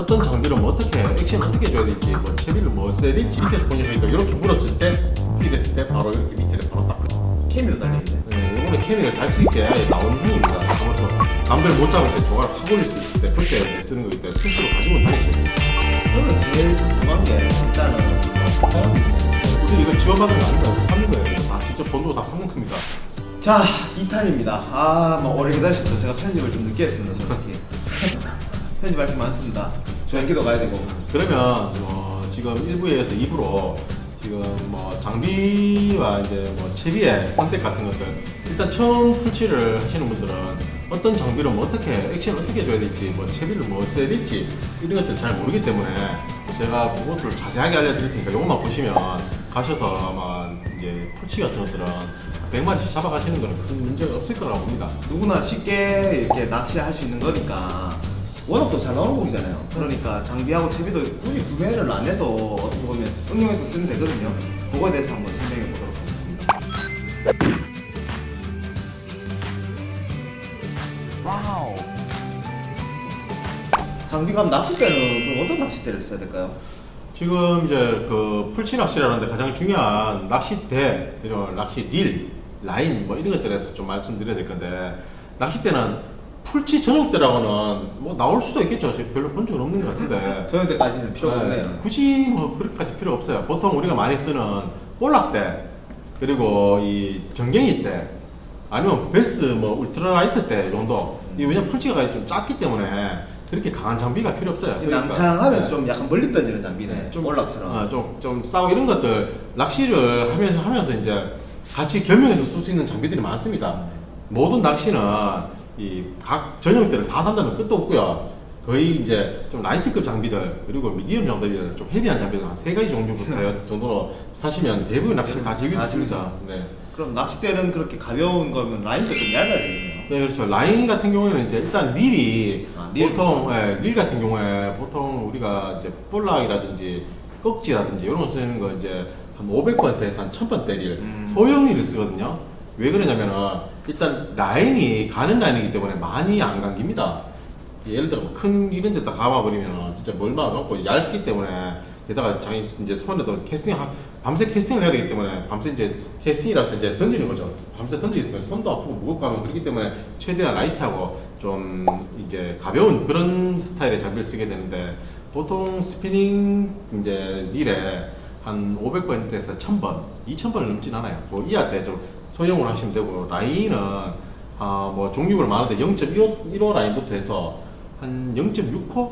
어떤 장비를 뭐 어떻게 액션 어떻게 줘야 될지 뭐 채비를 뭐 써야 될지 밑에서 보니까 이렇게 물었을 때 피됐을 때 바로 이렇게 밑에 바로 딱 케미도 달려있네. 네, 이번에 케미를 달 수 있게 나온 형입니다. 아무튼 담배를 못 잡을 때 조각 확 올릴 수 있을 때 그때 쓰는 거기 때문에 필수로 가지고 다니셔야 돼요. 저는 제일 궁금한 게 일단은 굳이 이거 지원받은 거 아니고 사는 거예요. 다 직접 돈 주고 다 사는 겁니다. 자 2탄입니다. 아, 막 오래 기다리셨죠. 제가 편집을 좀 늦게 했습니다, 솔직히. 편집 할 게 많습니다. 조연기도 가야 되고. 그러면 어, 지금 1부에서 2부로 지금 뭐 장비와 이제 뭐 채비의 선택 같은 것들 일단 처음 풀칠을 하시는 분들은 어떤 장비를 뭐 어떻게 액션 어떻게 줘야 될지 뭐 채비를 뭐 써야 될지 이런 것들 잘 모르기 때문에 제가 그것을 자세하게 알려드릴 테니까 이것만 보시면 가셔서 아마 이제 풀치 같은 것들은 100마리씩 잡아가시는 거는 큰 문제가 없을 거라고 봅니다. 누구나 쉽게 이렇게 낚시할 수 있는 거니까 워낙 또 잘 나오는 곡이잖아요. 그러니까 장비하고 채비도 굳이 구매를 안 해도 어떻게 보면 응용해서 쓰면 되거든요. 그거에 대해서 한번 설명해 보도록 하겠습니다. 와우. 장비감 낚싯대는 그럼 어떤 낚싯대를 써야 될까요? 지금 이제 그 풀치 낚시라는데 가장 중요한 낚싯대, 이런 낚시 릴, 라인 뭐 이런 것들에서 좀 말씀드려야 될 건데 낚싯대는 풀치 전용대라고는 뭐 나올 수도 있겠죠. 지금 별로 본 적은 없는 것 같은데. 저녁 때까지는 필요가 네, 없네요. 굳이 뭐 그렇게까지 필요 없어요. 보통 우리가 많이 쓰는 볼락대 그리고 이 전갱이 대 아니면 베스 뭐 울트라라이트 대 정도. 이 왜냐 면 풀치가 좀 작기 때문에 그렇게 강한 장비가 필요 없어요. 이 그러니까. 낭창하면서 네. 좀 약간 멀리 던지는 장비네. 네, 좀 좀- 올락처럼. 아, 좀, 좀 싸우고 이런 것들 낚시를 하면서 하면서 이제 같이 겸용해서 쓸 수 있는 장비들이 많습니다. 모든 낚시는 이 각 전용대를 다 산다면 끝도 없고요. 거의 이제 좀 라이트급 장비들 그리고 미디엄 장비들 좀 헤비한 장비들 한 세 가지 정도부터 정도로 사시면 대부분 낚시를 다 즐길 수다 있습니다. 네. 그럼 낚싯대는 그렇게 가벼운 거면 라인도 좀 얇아야 되겠네요. 네, 그렇죠. 라인 같은 경우에는 이제 일단 릴이 아, 릴. 보통 예, 릴 같은 경우에 보통 우리가 이제 볼락이라든지 꺽지라든지 이런 거 쓰는 거 이제 한 500번대에서 한 1000번대 릴 음. 소형 릴을 쓰거든요. 왜 그러냐면은 일단 라인이 가는 라인이기 때문에 많이 안 감깁니다. 예를 들어 뭐큰 이런 데다 감아버리면 진짜 멀마 감고 얇기 때문에 게다가 자기 이제 손에도 캐스팅 하- 밤새 캐스팅을 해야 되기 때문에 밤새 이제 캐스팅이라서 이제 던지는 거죠. 밤새 던지기 때문에 손도 아프고 무겁고 하면 그렇기 때문에 최대한 라이트하고 좀 이제 가벼운 그런 스타일의 장비를 쓰게 되는데 보통 스피닝 이제 릴에 한 500번에서 1000번, 2000번을 넘진 않아요. 뭐 이할 때좀 소형으로 하시면 되고 라인은 아, 뭐 종류가 많은데 0.15 15 라인부터 해서 한 0.6호,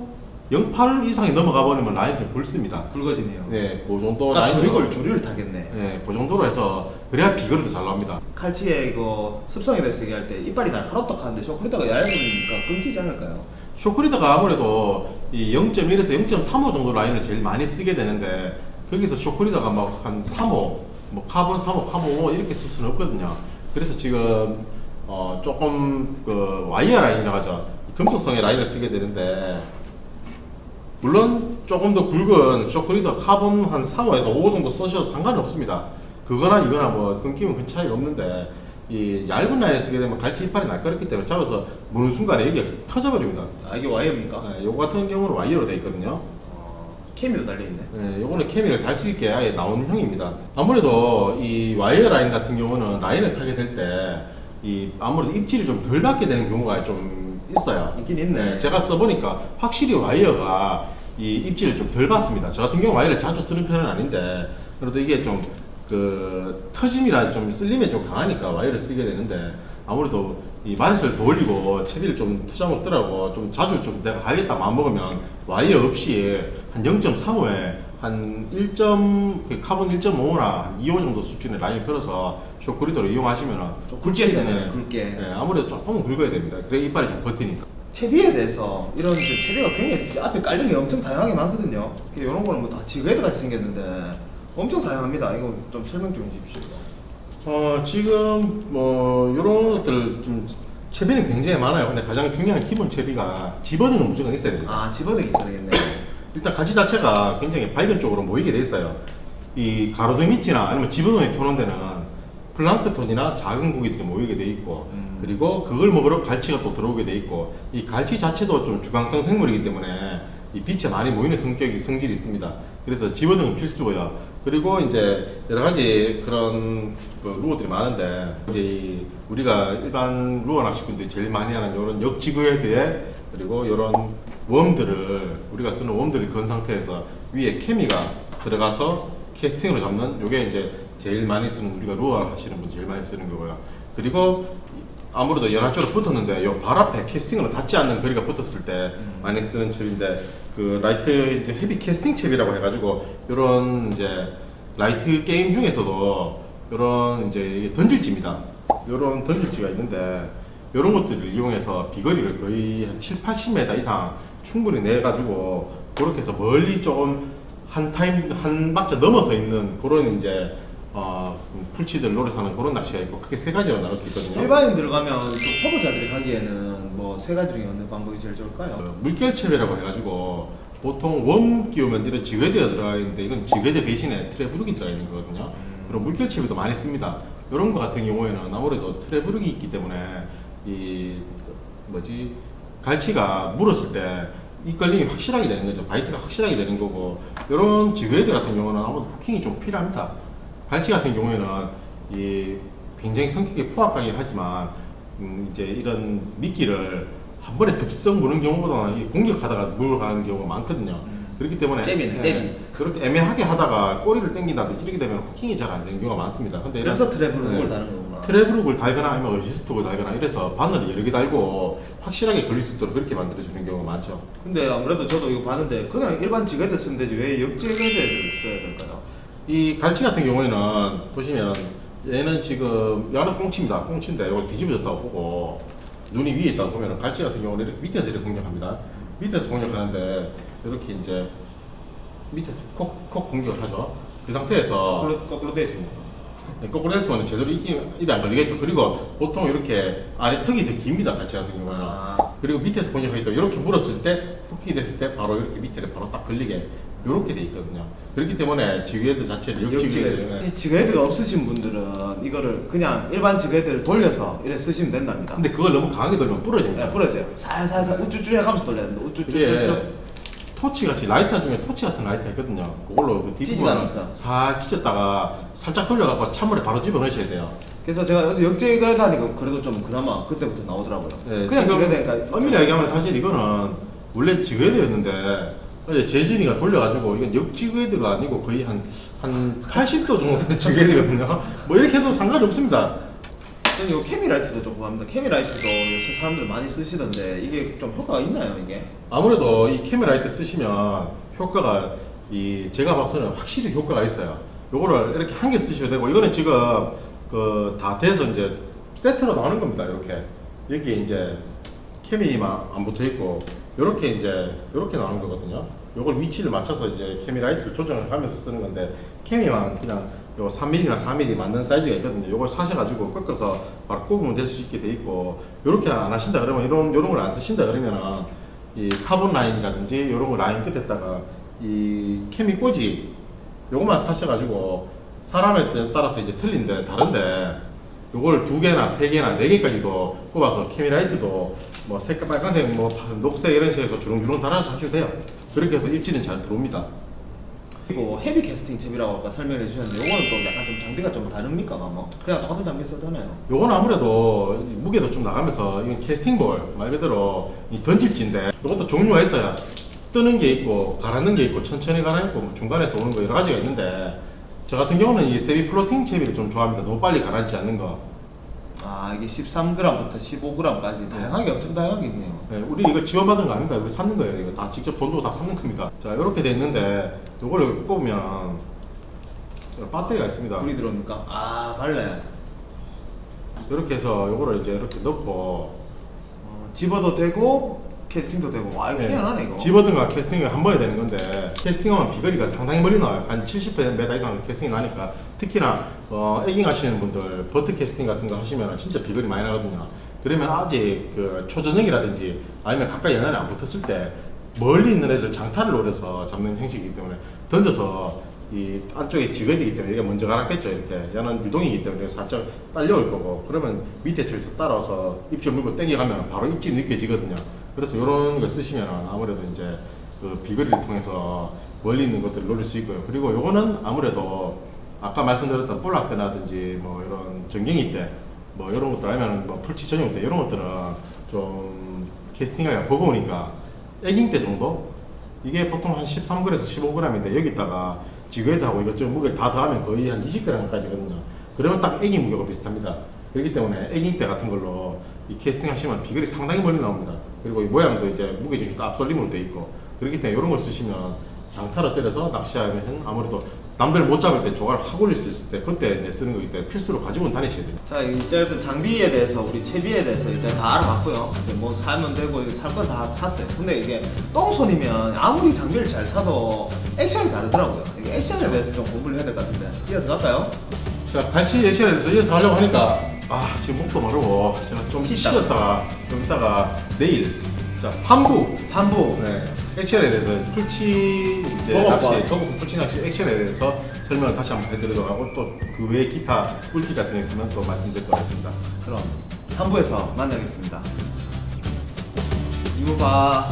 0.8 이상이 넘어가 버리면 라인이 좀 굵습니다. 굵어지네요. 네, 그 정도 딱 라인 조리걸 조리를 타겠네. 네, 그 정도로 해서 그래야 비거리도 잘 나옵니다. 칼치에 이거 습성에 대해서 얘기할 때 이빨이 날카롭다 하는데 쇼크리다가 얇으니까 끊기지 않을까요? 쇼크리더가 아무래도 이 0.1에서 0.35 정도 라인을 제일 많이 쓰게 되는데 거기서 쇼크리더가 막 한 3호, 뭐 카본 3호, 카본 5 이렇게 쓸 수는 없거든요. 그래서 지금 어 조금 그 와이어 라인이라고 하죠. 금속성의 라인을 쓰게 되는데 물론 조금 더 굵은 쇼크리더 카본 한 3호에서 5호 정도 쓰셔도 상관은 없습니다. 그거나 이거나 뭐 끊기면 큰 차이가 없는데 이 얇은 라인을 쓰게 되면 갈치 이빨이 날카롭기 때문에 잡아서 무는 순간에 여기가 터져버립니다. 아 이게 와이어입니까? 네, 요거 같은 경우는 와이어로 되어 있거든요. 어, 케미도 달려있네. 네, 요거는 케미를 달 수 있게 아예 나온 형입니다. 아무래도 이 와이어 라인 같은 경우는 라인을 타게 될 때 이 아무래도 입질이 좀 덜 받게 되는 경우가 좀 있어요. 있긴 있네. 제가 써보니까 확실히 와이어가 이 입질을 좀 덜 받습니다. 저 같은 경우 와이어를 자주 쓰는 편은 아닌데 그래도 이게 좀 그 터짐이라 좀 쓸림에 좀 강하니까 와이어를 쓰게 되는데 아무래도 이 마리수를 더 올리고 채비를 좀 투자 먹더라고 좀 자주 좀 내가 가겠다 마음 먹으면 와이어 없이 한 0.35에 한 1. 그 카본 1.5나 한 2호 정도 수준의 라인을 걸어서 쇼크리더를 이용하시면 좀 굵게 쓰네, 굵게. 네, 아무래도 조금 굵어야 됩니다. 그래 이빨이 좀 버티니까. 채비에 대해서 이런 좀 채비가 굉장히 앞에 깔린 게 엄청 다양하게 많거든요. 이런 거는 뭐 다 지그헤드 같이 생겼는데 엄청 다양합니다. 이거 좀 설명 좀 해주십시오. 어, 지금 뭐 이런 것들 좀 채비는 굉장히 많아요. 근데 가장 중요한 기본 채비가 집어등은 무조건 있어야 됩니다. 아 집어넣기 있어야 되겠네. 일단 가지 자체가 굉장히 밝은 쪽으로 모이게 돼 있어요. 이 가로등 밑이나 아니면 집어등에 켜놓은 데는 플랑크톤이나 작은 고기들이 모이게 돼 있고 음. 그리고 그걸 먹으러 갈치가 또 들어오게 돼 있고 이 갈치 자체도 좀 주강성 생물이기 때문에 이 빛에 많이 모이는 성격이 성질이 있습니다. 그래서 집어등은 필수고요. 그리고 이제 여러 가지 그런 그 루어들이 많은데 이제 이 우리가 일반 루어 낚시꾼들이 제일 많이 하는 이런 역지그헤드에 그리고 이런 웜들을 우리가 쓰는 웜들을 건 상태에서 위에 케미가 들어가서 캐스팅으로 잡는 요게 이제 제일 많이 쓰는 우리가 루어 하시는 분 제일 많이 쓰는 거고요. 그리고 아무래도 연한 쪽으로 붙었는데 요발 앞에 캐스팅으로 닿지 않는 거리가 붙었을 때 많이 쓰는 첩인데 그 라이트 이제 헤비 캐스팅 첩이라고 해가지고 요런 이제 라이트 게임 중에서도 요런 이제 이게 던질지입니다. 요런 던질지가 있는데 요런 것들을 이용해서 비거리를 거의 한 7, 80m 이상 충분히 내가지고 그렇게 해서 멀리 조금 한 타임 한 박자 넘어서 있는 그런 이제 어, 풀치들 노래사는 그런 낚시가 있고 크게 세 가지로 나눌 수 있거든요. 일반인들 가면 좀 초보자들이 가기에는 뭐 세 가지 중에 어느 방법이 제일 좋을까요? 어, 물결첩이라고 해가지고 보통 원 끼우면 이런 지그헤드가 들어가 있는데 이건 지그헤드 대신에 트래브룩이 들어가 있는 거거든요. 그리고 물결첩에도 많이 씁니다. 이런 거 같은 경우에는 아무래도 트래브룩이 있기 때문에 이 뭐지 갈치가 물었을 때 이걸림이 확실하게 되는 거죠. 바이트가 확실하게 되는 거고 이런 지그헤드 같은 경우는 아무래도 후킹이 좀 필요합니다. 갈치 같은 경우에는 이 굉장히 성격이 포악하긴 하지만 음 이제 이런 미끼를 한 번에 듭성 무는 경우보다는 이 공격하다가 물어가는 경우가 많거든요. 그렇기 때문에 잽이네, 예, 잽이. 그렇게 애매하게 하다가 꼬리를 당긴다든지 이렇게 되면 후킹이 잘 안 되는 경우가 많습니다. 근데 그래서 트래블을 예. 다는 거구나. 트래블룩을 달거나 아니면 어시스트를 달거나 이래서 바늘을 여러 개 달고 확실하게 걸릴 수 있도록 그렇게 만들어주는 경우가 많죠. 근데 아무래도 저도 이거 봤는데 그냥 일반 지게드 쓰면 되지 왜 역지게드를 써야 될까요? 이 갈치 같은 경우에는 보시면 얘는 지금 얘는 꽁치입니다. 꽁치인데 이걸 뒤집어졌다고 보고 눈이 위에 있다고 보면 갈치 같은 경우는 이렇게 밑에서 이렇게 공격합니다. 밑에서 공격하는데 이렇게 이제 밑에서 콕, 콕 공격을 하죠. 그 상태에서 거꾸로, 거꾸로 돼 있습니다. 네, 거꾸로 했으면 제대로 입이, 입에 안 걸리겠죠. 그리고 보통 이렇게 아래 턱이 되게 깁니다. 갈치 같은 경우는. 아. 그리고 밑에서 공격하기 때문에 이렇게 물었을 때 후킹이 됐을 때 바로 이렇게 밑에 바로 딱 걸리게 이렇게 돼 있거든요. 그렇기 때문에 지그헤드 자체를 역지그헤드. 지게드가 없으신 분들은 이거를 그냥 일반 지게드를 돌려서 이렇게 쓰시면 된답니다. 근데 그걸 너무 강하게 돌면 부러집니다. 네, 부러져요. 살살살 우쭈쭈 해가면서 돌려야 됩니다. 이게 우쭈쭈쭈쭈. 토치 같이 라이터 중에 토치 같은 라이터 있거든요. 그걸로 그 찢지도 뒷부분을 않았어. 살 찢었다가 살짝 돌려갖고 찬물에 바로 집어넣으셔야 돼요. 그래서 제가 어제 역지게드 하니까 그래도 좀 그나마 그때부터 나오더라고요. 네, 그냥 지금 지게드니까 엄밀히 얘기하면 사실 이거는 원래 지그헤드였는데 어제 재진이가 돌려가지고 이건 역지그헤드가 아니고 거의 한 한 80도 정도 지그헤드거든요. 뭐 이렇게 해도 상관이 없습니다. 저는 이거 케미라이트도 조금 합니다. 케미라이트도 요새 사람들 많이 쓰시던데 이게 좀 효과가 있나요 이게? 아무래도 이 캐메라이트 쓰시면 효과가 이 제가 봐서는 확실히 효과가 있어요. 요거를 이렇게 한 개 쓰셔도 되고 이거는 지금 그 다 돼서 이제 세트로 나오는 겁니다. 이렇게 여기 이제 케미만 안 붙어 있고 요렇게 이제 요렇게 나오는 거거든요. 요걸 위치를 맞춰서 이제 케미 라이트를 조정을 하면서 쓰는 건데 케미만 그냥 요 3mm나 4mm 맞는 사이즈가 있거든요. 요걸 사셔가지고 꺾어서 바로 꼽으면 될 수 있게 돼 있고 요렇게 안 하신다 그러면 이런 요런 걸 안 쓰신다 그러면은 이 카본 라인이라든지 이런 거 라인 끝에다가 이 케미 꽂이 요것만 사셔가지고 사람에 따라서 이제 틀린데 다른데 요걸 두 개나 세 개나 네 개까지도 꼽아서 케미라이트도 뭐 색깔 빨간색 뭐 녹색 이런 해서 주렁주렁 달아서 하셔도 돼요 그렇게 해서 입질은 잘 들어옵니다 그리고 헤비 캐스팅 첩이라고 아까 설명해 주셨는데 이거는 또 약간 좀 장비가 좀 다릅니까 뭐? 그냥 똑같은 장비 되나요? 요건 아무래도 무게도 좀 나가면서 이건 캐스팅볼 말 그대로 이 던질지인데 이것도 종류가 있어요. 뜨는 게 있고 가라앉는 게 있고 천천히 가라앉고 뭐 중간에서 오는 거 여러 가지가 있는데 저 같은 경우는 이 세비 플로팅 채비를 좀 좋아합니다. 너무 빨리 가라앉지 않는 거. 아 이게 13g부터 15g까지 다양하게 엄청 다양하게 있네요. 네, 우리 이거 지원받은 거 아닙니다. 이거 샀는 거예요. 이거 다 직접 돈 주고 다 샀는 겁니다. 자 이렇게 돼 있는데 이거를 꼽으면 배터리가 있습니다. 불이 들어옵니까? 아 갈래. 이렇게 해서 이거를 이제 이렇게 넣고 어, 집어도 되고 캐스팅도 되고 와 이거 네. 희한하네 이거. 집어든가 캐스팅을 한 번에 되는 건데 캐스팅하면 비거리가 상당히 멀리 나와요. 한 70m 이상 캐스팅이 나니까 특히나 어, 에깅 하시는 분들 버트 캐스팅 같은 거 하시면 진짜 비거리 많이 나거든요. 그러면 아직 그 초저녁이라든지 아니면 가까이 연안에 안 붙었을 때 멀리 있는 애들 장타를 노려서 잡는 형식이기 때문에 던져서 이 안쪽에 지거리이기 때문에 얘가 먼저 가라겠죠 이렇게 얘는 유동이기 때문에 살짝 딸려올 거고 그러면 밑에 쪽에서 따라서 입질 물고 당겨가면 바로 입질이 느껴지거든요 그래서 이런 걸 쓰시면 아무래도 이제 그 비거리를 통해서 멀리 있는 것들을 노릴 수 있고요. 그리고 요거는 아무래도 아까 말씀드렸던 볼락 때라든지 뭐 이런 전갱이 때 뭐 이런 것들 아니면 뭐 풀치 전용 때 이런 것들은 좀 캐스팅하기가 버거우니까 에깅 때 정도 이게 보통 한 13g에서 15g인데 여기다가 지그헤드하고 이것저것 무게를 다 더하면 거의 한 20g까지 거든요. 그러면 딱 애기 무게가 비슷합니다. 그렇기 때문에 애기 때 같은 걸로 이 캐스팅 하시면 비거리 상당히 멀리 나옵니다. 그리고 이 모양도 이제 무게중심도 앞솔림으로 돼 있고 그렇기 때문에 이런 걸 쓰시면 장타로 때려서 낚시하면 아무래도 남들 못 잡을 때 조각을 확 올릴 수 있을 때 그때 이제 쓰는 거기 때문에 필수로 가지고 다니셔야 됩니다. 자 일단 장비에 대해서 우리 채비에 대해서 일단 다 알아봤고요. 이제 뭐 사면 되고 살 건 다 샀어요. 근데 이게 똥손이면 아무리 장비를 잘 사도 액션이 다르더라고요. 이게 액션에 대해서 좀 공부를 해야 될 것 같은데 이어서 갈까요? 자, 발치 액션에 대해서 이어서 하려고 하니까 아 지금 목도 마르고 제가 좀 쉬다. 쉬었다가 좀 있다가 내일 자 3부 3부 네, 액션에 대해서 풀치 이제 도구법. 낚시, 도구 풀치 낚시 액션에 대해서 설명을 다시 한번 해드리도록 하고 또 그 외에 기타 꿀팁 같은 게 있으면 또 말씀드리도록 하겠습니다. 그럼 3부에서 만나겠습니다. 이부 봐.